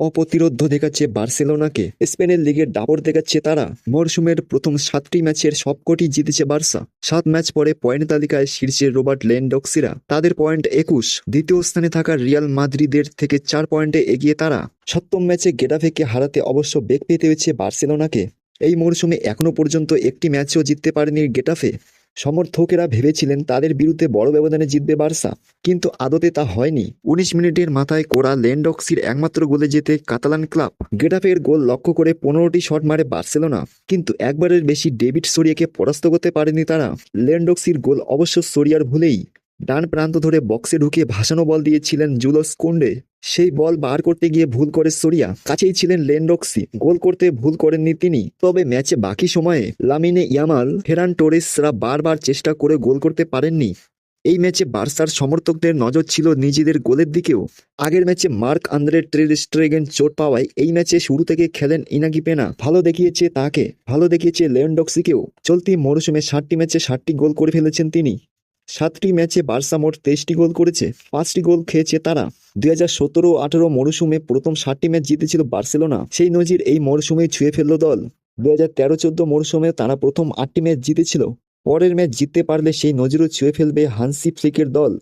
অপ্রতিরোধ্য দেখাচ্ছে বার্সেলোনাকে। স্পেনের লিগের ডাবর দেখাচ্ছে তারা। মরশুমের প্রথম সাতটি ম্যাচের সবকটি জিতেছে বার্সা। সাত ম্যাচ পরে পয়েন্ট তালিকায় শীর্ষে রোবার্ট লেনডক্সিরা। তাদের পয়েন্ট একুশ। দ্বিতীয় স্থানে থাকা রিয়াল মাদ্রিদের থেকে চার পয়েন্টে এগিয়ে তারা। সপ্তম ম্যাচে গেটাফেকে হারাতে অবশ্য বেগ পেতে হয়েছে বার্সেলোনাকে। এই মরশুমে এখনও পর্যন্ত একটি ম্যাচও জিততে পারেনি গেটাফে সমর্থকেরা ভেবেছিলেন তাদের বিরুদ্ধে বড় ব্যবধানে জিতবে বার্সা। কিন্তু আদতে তা হয়নি। উনিশ মিনিটের মাথায় কোরা ল্যান্ডক্সির একমাত্র গোলে যেতে কাতালান ক্লাব গেটাফের গোল লক্ষ্য করে পনেরোটি শট মারে বার্সেলোনা। কিন্তু একবারের বেশি ডেভিড সোরিয়াকে পরাস্ত করতে পারেনি তারা। লেন্ডক্সির গোল অবশ্য সোরিয়ার ভুলেই। ডান প্রান্ত ধরে বক্সে ঢুকে ভাসানো বল দিয়েছিলেন জুলস কুন্ডে। সেই বল বার করতে গিয়ে ভুল করে সোরিয়া। কাছেই ছিলেন লেন্ডক্সি গোল করতে ভুল করেননি তিনি। তবে ম্যাচে বাকি সময়ে লামিনে ইয়ামাল ফেরান টোরেসরা বারবার চেষ্টা করে গোল করতে পারেননি। এই ম্যাচে বার্সার সমর্থকদের নজর ছিল নিজেদের গোলের দিকেও। আগের ম্যাচে মার্ক আন্দ্রে ট্রেড স্ট্রেগেন চোট পাওয়ায় এই ম্যাচে শুরু থেকে খেলেন ইনাগি পেনা। ভালো দেখিয়েছে তাকে। ভালো দেখিয়েছে লেন্ডক্সিকেও চলতি মরশুমে ষাটটি ম্যাচে ষাটটি গোল করে ফেলেছেন তিনি। সাতটি ম্যাচে বার্সা মোট তেইশটি গোল করেছে, পাঁচটি গোল খেয়েছে তারা। দুই হাজার সতেরো আঠেরো মরসুমে প্রথম ষাটটি ম্যাচ জিতেছিল বার্সেলোনা। সেই নজির এই মরসুমেই ছুঁয়ে ফেলল দল। দুই হাজার তেরো চোদ্দ মরসুমে তারা প্রথম আটটি ম্যাচ জিতেছিল। পরের ম্যাচ জিততে পারলে সেই নজিরও ছুঁয়ে ফেলবে হানসি ফ্লিকের দল।